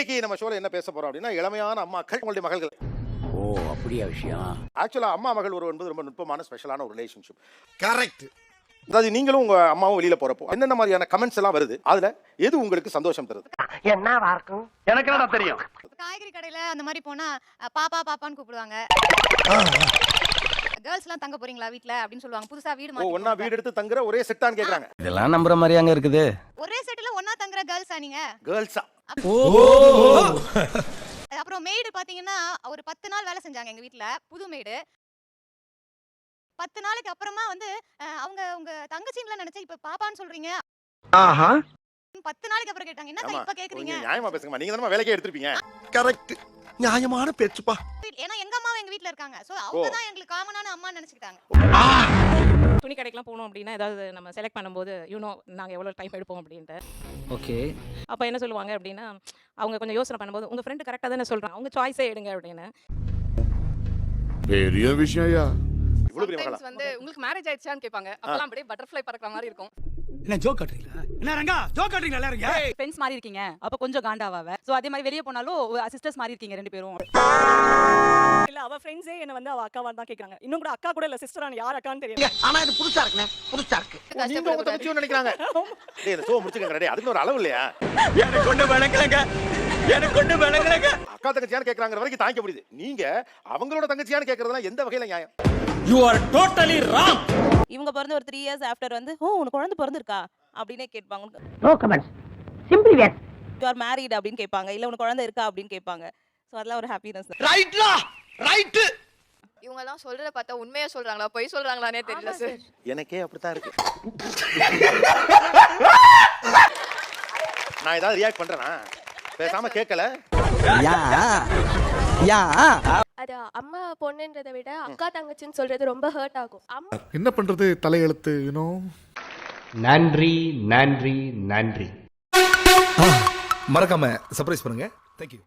இன்னைக்கு நம்ம ஷோல என்ன பேச போறோம் அப்படின்னா இளமையான அம்மாக்கள் உங்களுடைய மகள்கள். ஓ அப்படியா விஷயம்? ஆக்சுவலா அம்மா மகள் உறவு என்பது ரொம்ப நுட்பமான ஸ்பெஷலான ஒரு ரிலேஷன்ஷிப் கரெக்ட் அதாவது நீங்களும் உங்க அம்மாவும் வெளியில போறப்போ என்னென்ன மாதிரியான கமெண்ட்ஸ் எல்லாம் வருது? அதுல எது உங்களுக்கு சந்தோஷம் தருது? எனக்கு என்னடா தெரியும்? காய்கறி கடையில அந்த மாதிரி போனா பாப்பா பாப்பான்னு கூப்பிடுவாங்க. கேர்ள்ஸ் எல்லாம் தங்க போறீங்களா வீட்ல? அப்படின்னு சொல்லுவாங்க. புதுசா வீடு ஓ மாத்தி ஒன்னா வீடு எடுத்து தங்குற ஒரே செட்டான்னு கேக்குறாங்க. இதெல்லாம் நம்புற மாதிரி அங்க இருக்குது. ஒரே செட்ல ஒண்ணா தங்குற கேர்ள்ஸா நீங்க? கேர்ள்ஸா அப்புறம் மெய்டு பாத்தீங்கன்னா ஒரு பத்து நாள் வேலை செஞ்சாங்க எங்க வீட்ல புது மெய்டு பத்து நாளைக்கு அப்புறமா வந்து அவங்க உங்க தங்கச்சின்ல நினைச்சா இப்ப பாப்பான்னு சொல்றீங்க. ஆஹா. பத்து நாளைக்கு அப்புறம் கேட்டாங்க. என்ன இப்ப கேக்குறீங்க? நியாயமா பேசுங்கம்மா. நீங்க தானே வேலைக்கே எடுத்திருப்பீங்க. கரெக்ட் நியாயமான பேச்சுப்பா. ஏன்னா எங்க அம்மாவும் எங்க வீட்ல இருக்காங்க. சோ அவங்க தான் எங்களுக்கு காமனான அம்மா நினைச்சுக்கிட்டாங்க. துணி கடைக்கெல்லாம் போகணும் அப்படின்னா ஏதாவது நம்ம செலக்ட் பண்ணும்போது யூனோ நாங்கள் எவ்வளோ டைம் எடுப்போம்? அப்படின்ட்டு. ஓகே. அப்போ என்ன சொல்லுவாங்க அப்படின்னா அவங்க கொஞ்சம் யோசனை பண்ணும்போது உங்கள் ஃப்ரெண்டு கரெக்டாக தானே சொல்கிறாங்க அவங்க சாய்ஸே எடுங்க அப்படின்னு. பெரிய விஷயம் வந்து உங்களுக்கு மேரேஜ் ஆயிடுச்சான்னு கேட்பாங்க. அப்பலாம் அப்படியே பட்டர்ஃப்ளை பறக்கிற மாதிரி இருக்கும். என்ன ஜோக் காட்டுறீங்களா? என்ன ரங்கா ஜோக் காட்டுறீங்களா எல்லாரும்? ஃப்ரெண்ட்ஸ் மாதிரி இருக்கீங்க. அப்ப கொஞ்சம் காண்டாவாவ சோ அதே மாதிரி வெளிய போனாலும் சிஸ்டர்ஸ் மாதிரி இருக்கீங்க ரெண்டு பேரும். இல்ல அவ ஃப்ரெண்ட்ஸே என்ன வந்து அவ அக்காவா தான் கேக்குறாங்க. இன்னும் கூட அக்கா கூட இல்ல சிஸ்டர் யார் அக்கான்னு தெரியல ஆனா இது புதுசா இருக்குண்ணே புதுசா இருக்கு. நீங்க உங்க தங்கச்சியும் நினைக்கிறாங்க. டேய் இந்த ஷோ முடிச்சுக்கங்க டேய் அதுக்கு ஒரு அளவு இல்லையா? எனக்கு கொண்டு விளங்கலங்க. எனக்கு கொண்டு விளங்கலங்க. அக்கா தங்கச்சியான்னு கேக்குறாங்க வரைக்கும் தாங்கிக்க முடியுது. நீங்க அவங்களோட தங்கச்சியான்னு கேக்குறதுலாம் எந்த வகையில நியாயம்? யூ ஆர் டோட்டலி ராங் இவங்க பிறந்து ஒரு த்ரீ இயர்ஸ் ஆஃப்டர் வந்து ஓ உனக்கு குழந்தை பிறந்திருக்கா? அப்படின்னே கேட்பாங்க. No comments simply what you are married அப்படின்னு கேட்பாங்க. இல்ல உனக்கு குழந்தை இருக்கா? அப்படின்னு கேட்பாங்க. சோ அதெல்லாம் ஒரு ஹாப்பினஸ் ரைட்லா ரைட்டு இவங்க எல்லாம் சொல்றத பார்த்தா உண்மையா சொல்றாங்களா? பொய் சொல்றாங்களானே தெரியல சார். எனக்கே அப்படித்தான் இருக்கு. நான் ஏதாவது ரியாக்ட் பண்றேனா? பேசாம கேட்கல யா யா அது அம்மா பொண்ணுன்றதை விட அக்கா தங்கச்சின்னு சொல்றது ரொம்ப ஹர்ட் ஆகும். அம்மா என்ன பண்றது? தலையெழுத்து யூனோ நன்றி நன்றி நன்றி. மறக்காம சர்ப்ரைஸ் பண்ணுங்க. தேங்க்யூ